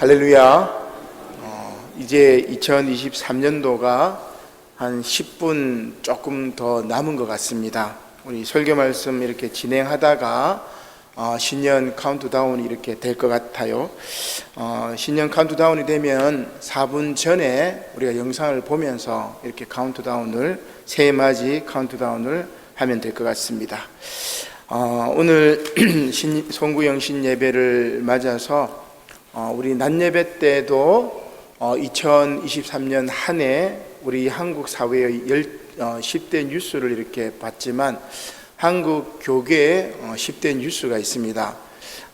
할렐루야. 어, 이제 2023년도가 한 10분 조금 더 남은 것 같습니다. 우리 설교 말씀 이렇게 진행하다가 어, 신년 카운트다운이 이렇게 될 것 같아요. 어, 신년 카운트다운이 되면 4분 전에 우리가 영상을 보면서 이렇게 카운트다운을 새해 맞이 카운트다운을 하면 될 것 같습니다. 어, 오늘 신, 송구영 신 예배를 맞아서 어, 우리 낮 예배 때도 어, 2023년 한 해 우리 한국 사회의 열, 어, 10대 뉴스를 이렇게 봤지만 한국 교계에 어, 10대 뉴스가 있습니다.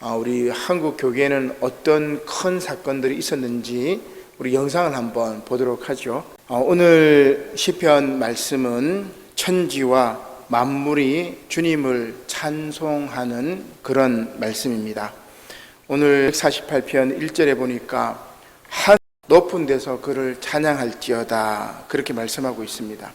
어, 우리 한국 교계에는 어떤 큰 사건들이 있었는지 우리 영상을 한번 보도록 하죠. 어, 오늘 시편 말씀은 천지와 만물이 주님을 찬송하는 그런 말씀입니다. 오늘 48편 1절에 보니까 한 높은 데서 그를 찬양할지어다 그렇게 말씀하고 있습니다.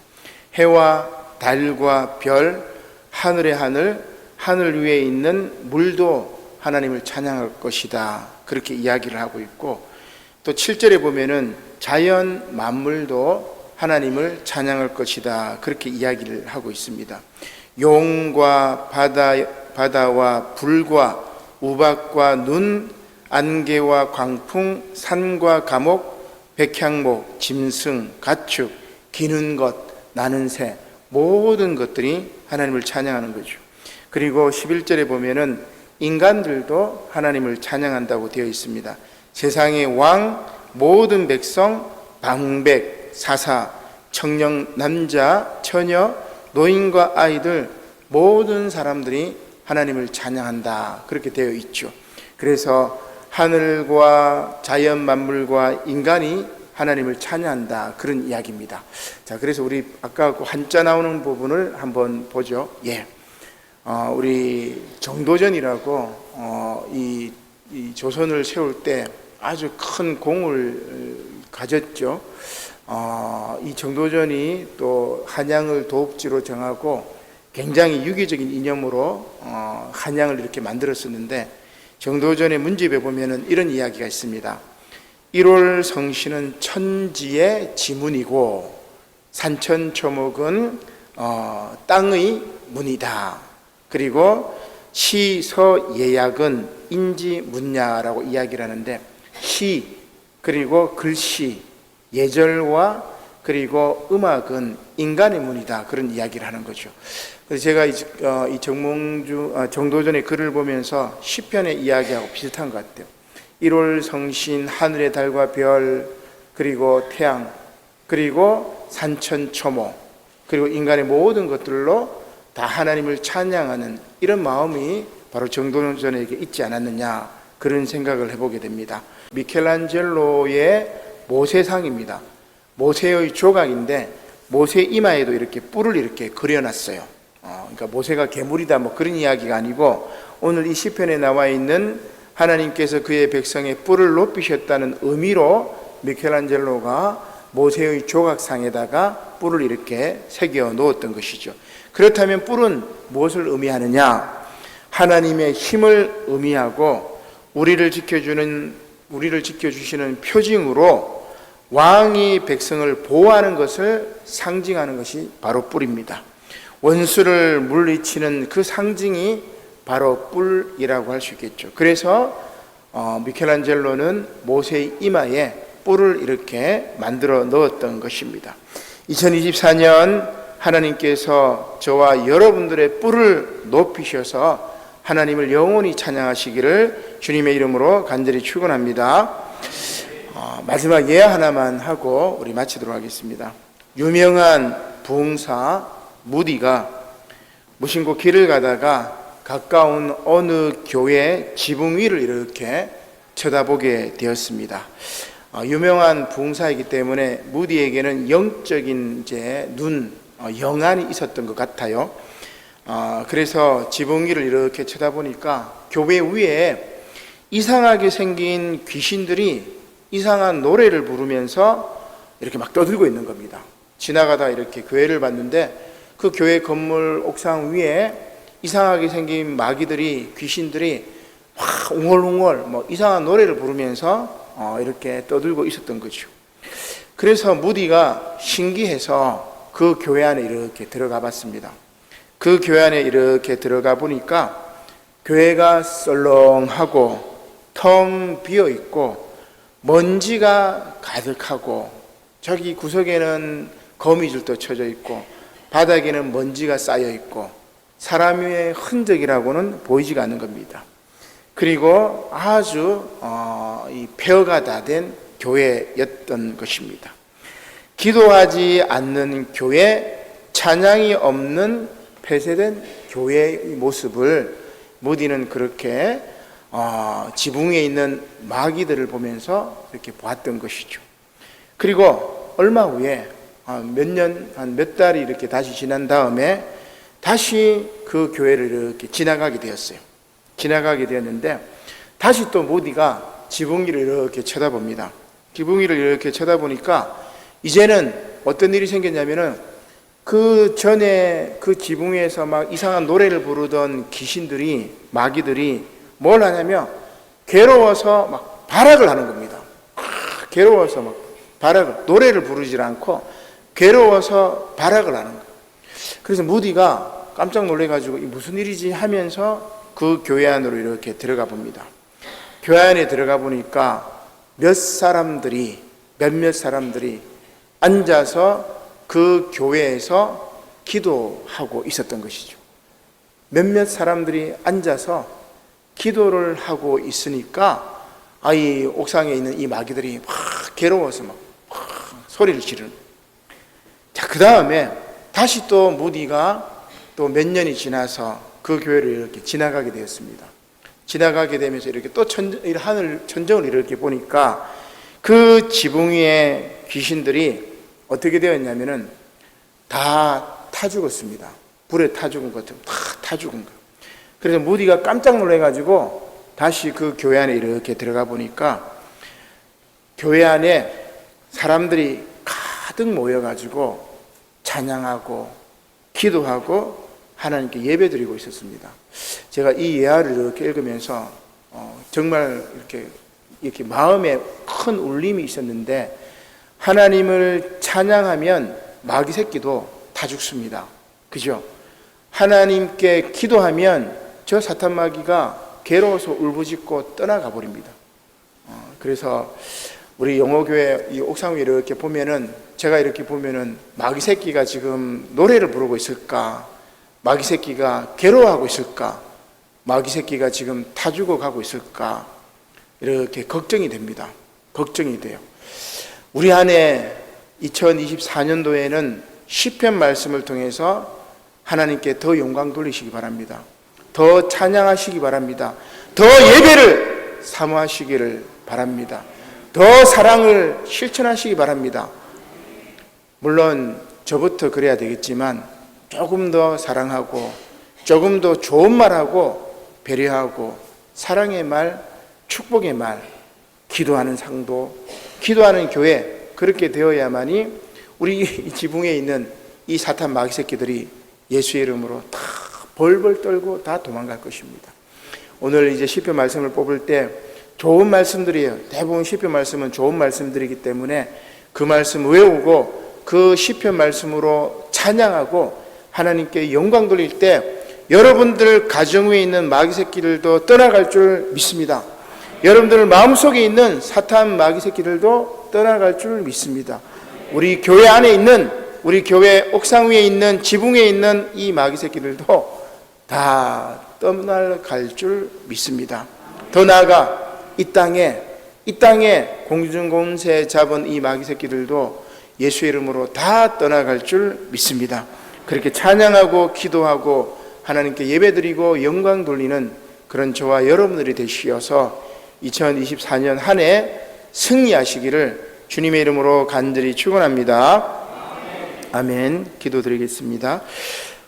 해와 달과 별, 하늘의 하늘, 하늘 위에 있는 물도 하나님을 찬양할 것이다 그렇게 이야기를 하고 있고 또 7절에 보면은 자연 만물도 하나님을 찬양할 것이다 그렇게 이야기를 하고 있습니다. 용과 바다 바다와 불과 우박과 눈, 안개와 광풍, 산과 감옥, 백향목, 짐승, 가축, 기는 것, 나는 새 모든 것들이 하나님을 찬양하는 거죠. 그리고 11절에 보면은 인간들도 하나님을 찬양한다고 되어 있습니다. 세상의 왕, 모든 백성, 방백, 사사, 청년, 남자, 처녀, 노인과 아이들 모든 사람들이 하나님을 찬양한다. 그렇게 되어 있죠. 그래서 하늘과 자연 만물과 인간이 하나님을 찬양한다. 그런 이야기입니다. 자, 그래서 우리 아까 그 한자 나오는 부분을 한번 보죠. 예. 어, 우리 정도전이라고 어, 이, 이 조선을 세울 때 아주 큰 공을 가졌죠. 어, 이 정도전이 또 한양을 도읍지로 정하고 굉장히 유기적인 이념으로 어, 한양을 이렇게 만들었었는데 정도전의 문집에 보면은 이런 이야기가 있습니다. 1월 성신은 천지의 지문이고 산천 초목은 어, 땅의 문이다. 그리고 시서 예약은 인지 문야라고 이야기를 하는데 시 그리고 글씨 예절과 그리고 음악은 인간의 문이다 그런 이야기를 하는 거죠. 그래서 제가 이, 어, 이 정몽주 어, 정도전의 글을 보면서 시편의 이야기하고 비슷한 것 같아요. 1월 성신 하늘의 달과 별 그리고 태양 그리고 산천초모 그리고 인간의 모든 것들로 다 하나님을 찬양하는 이런 마음이 바로 정도전에게 있지 않았느냐 그런 생각을 해보게 됩니다. 미켈란젤로의 모세상입니다. 모세의 조각인데 모세 이마에도 이렇게 뿔을 이렇게 그려놨어요. 어, 그러니까 모세가 괴물이다 뭐 그런 이야기가 아니고 오늘 이 시편에 나와 있는 하나님께서 그의 백성의 뿔을 높이셨다는 의미로 미켈란젤로가 모세의 조각상에다가 뿔을 이렇게 새겨 놓았던 것이죠. 그렇다면 뿔은 무엇을 의미하느냐? 하나님의 힘을 의미하고 우리를 지켜주는 우리를 지켜주시는 표징으로 왕이 백성을 보호하는 것을 상징하는 것이 바로 뿔입니다. 원수를 물리치는 그 상징이 바로 뿔이라고 할 수 있겠죠. 그래서 어, 미켈란젤로는 모세의 이마에 뿔을 이렇게 만들어 넣었던 것입니다. 2024년 하나님께서 저와 여러분들의 뿔을 높이셔서 하나님을 영원히 찬양하시기를 주님의 이름으로 간절히 축원합니다. 어, 마지막 예화 하나만 하고 우리 마치도록 하겠습니다. 유명한 부흥사 무디가 무신고 길을 가다가 가까운 어느 교회 지붕 위를 이렇게 쳐다보게 되었습니다. 어, 유명한 부흥사이기 때문에 무디에게는 영적인 이제 눈 어, 영안이 있었던 것 같아요. 어, 그래서 지붕 위를 이렇게 쳐다보니까 교회 위에 이상하게 생긴 귀신들이 이상한 노래를 부르면서 이렇게 막 떠들고 있는 겁니다. 지나가다 이렇게 교회를 봤는데 그 교회 건물 옥상 위에 이상하게 생긴 마귀들이 귀신들이 막 웅얼웅얼 뭐 이상한 노래를 부르면서 어, 이렇게 떠들고 있었던 거죠. 그래서 무디가 신기해서 그 교회 안에 이렇게 들어가 봤습니다. 그 교회 안에 이렇게 들어가 보니까 교회가 썰렁하고 텅 비어 있고 먼지가 가득하고 저기 구석에는 거미줄도 쳐져 있고 바닥에는 먼지가 쌓여 있고 사람의 흔적이라고는 보이지가 않는 겁니다. 그리고 아주 어, 이 폐허가 다 된 교회였던 것입니다. 기도하지 않는 교회, 찬양이 없는 폐쇄된 교회의 모습을 무디는 그렇게 어, 지붕 위에 있는 마귀들을 보면서 이렇게 보았던 것이죠. 그리고 얼마 후에 어, 몇 년, 한 몇 달이 이렇게 다시 지난 다음에 다시 그 교회를 이렇게 지나가게 되었어요. 지나가게 되었는데 다시 또 모디가 지붕 위를 이렇게 쳐다봅니다. 지붕 위를 이렇게 쳐다보니까 이제는 어떤 일이 생겼냐면은 그 전에 그 지붕 위에서 막 이상한 노래를 부르던 귀신들이 마귀들이 뭘 하냐면 괴로워서 막 발악을 하는 겁니다. 아, 괴로워서 막 발악을 노래를 부르질 않고 괴로워서 발악을 하는 거예요. 그래서 무디가 깜짝 놀래가지고 이 무슨 일이지 하면서 그 교회 안으로 이렇게 들어가 봅니다. 교회 안에 들어가 보니까 몇 사람들이 몇몇 사람들이 앉아서 그 교회에서 기도하고 있었던 것이죠. 몇몇 사람들이 앉아서 기도를 하고 있으니까 아이 옥상에 있는 이 마귀들이 막 괴로워서 막, 막 소리를 지르는. 자, 그 다음에 다시 또 무디가 또 몇 년이 지나서 그 교회를 이렇게 지나가게 되었습니다. 지나가게 되면서 이렇게 또 천, 하늘 천정을 이렇게 보니까 그 지붕 위에 귀신들이 어떻게 되었냐면은 다 타 죽었습니다. 불에 타 죽은 것처럼 다타 죽은 거. 그래서 무디가 깜짝 놀래가지고 다시 그 교회 안에 이렇게 들어가 보니까 교회 안에 사람들이 가득 모여가지고 찬양하고 기도하고 하나님께 예배드리고 있었습니다. 제가 이 예화를 이렇게 읽으면서 어, 정말 이렇게 이렇게 마음에 큰 울림이 있었는데 하나님을 찬양하면 마귀 새끼도 다 죽습니다. 그죠? 하나님께 기도하면 저 사탄 마귀가 괴로워서 울부짖고 떠나가 버립니다. 어, 그래서 우리 영어교회 이 옥상 위에 이렇게 보면은 제가 이렇게 보면은 마귀 새끼가 지금 노래를 부르고 있을까? 마귀 새끼가 괴로워하고 있을까? 마귀 새끼가 지금 타 죽어가고 있을까? 이렇게 걱정이 됩니다. 걱정이 돼요. 우리 안에 2024년도에는 시편 말씀을 통해서 하나님께 더 영광 돌리시기 바랍니다. 더 찬양하시기 바랍니다. 더 예배를 사모하시기를 바랍니다. 더 사랑을 실천하시기 바랍니다. 물론 저부터 그래야 되겠지만 조금 더 사랑하고 조금 더 좋은 말하고 배려하고 사랑의 말, 축복의 말, 기도하는 상도, 기도하는 교회 그렇게 되어야만이 우리 이 지붕에 있는 이 사탄 마귀 새끼들이 예수의 이름으로 다 벌벌 떨고 다 도망갈 것입니다. 오늘 이제 시편 말씀을 뽑을 때 좋은 말씀들이에요. 대부분 시편 말씀은 좋은 말씀들이기 때문에 그 말씀 외우고 그 시편 말씀으로 찬양하고 하나님께 영광 돌릴 때 여러분들 가정 위에 있는 마귀 새끼들도 떠나갈 줄 믿습니다. 여러분들 마음속에 있는 사탄 마귀 새끼들도 떠나갈 줄 믿습니다. 우리 교회 안에 있는 우리 교회 옥상 위에 있는 지붕 위에 있는 이 마귀 새끼들도 다 떠나갈 줄 믿습니다. 더 나아가 이 땅에 이 땅에 공중공세 잡은 이 마귀 새끼들도 예수의 이름으로 다 떠나갈 줄 믿습니다. 그렇게 찬양하고 기도하고 하나님께 예배드리고 영광 돌리는 그런 저와 여러분들이 되시어서 2024년 한 해 승리하시기를 주님의 이름으로 간절히 축원합니다. 아멘. 기도드리겠습니다.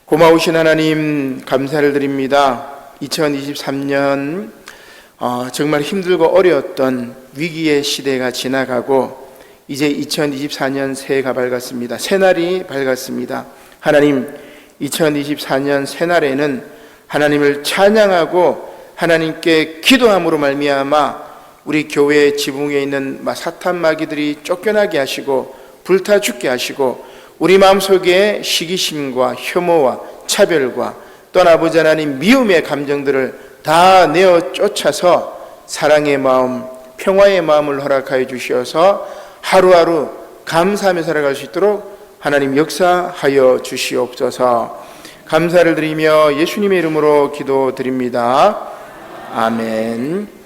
고마우신 하나님 감사를 드립니다. 2023년 어, 정말 힘들고 어려웠던 위기의 시대가 지나가고 이제 2024년 새해가 밝았습니다. 새날이 밝았습니다. 하나님 2024년 새날에는 하나님을 찬양하고 하나님께 기도함으로 말미암아 우리 교회 지붕에 있는 마- 사탄 마귀들이 쫓겨나게 하시고 불타 죽게 하시고 우리 마음속에 시기심과 혐오와 차별과 아버지 하나님 미움의 감정들을 다 내어 쫓아서 사랑의 마음, 평화의 마음을 허락하여 주시어서 하루하루 감사하며 살아갈 수 있도록 하나님 역사하여 주시옵소서. 감사를 드리며 예수님의 이름으로 기도드립니다. 아멘.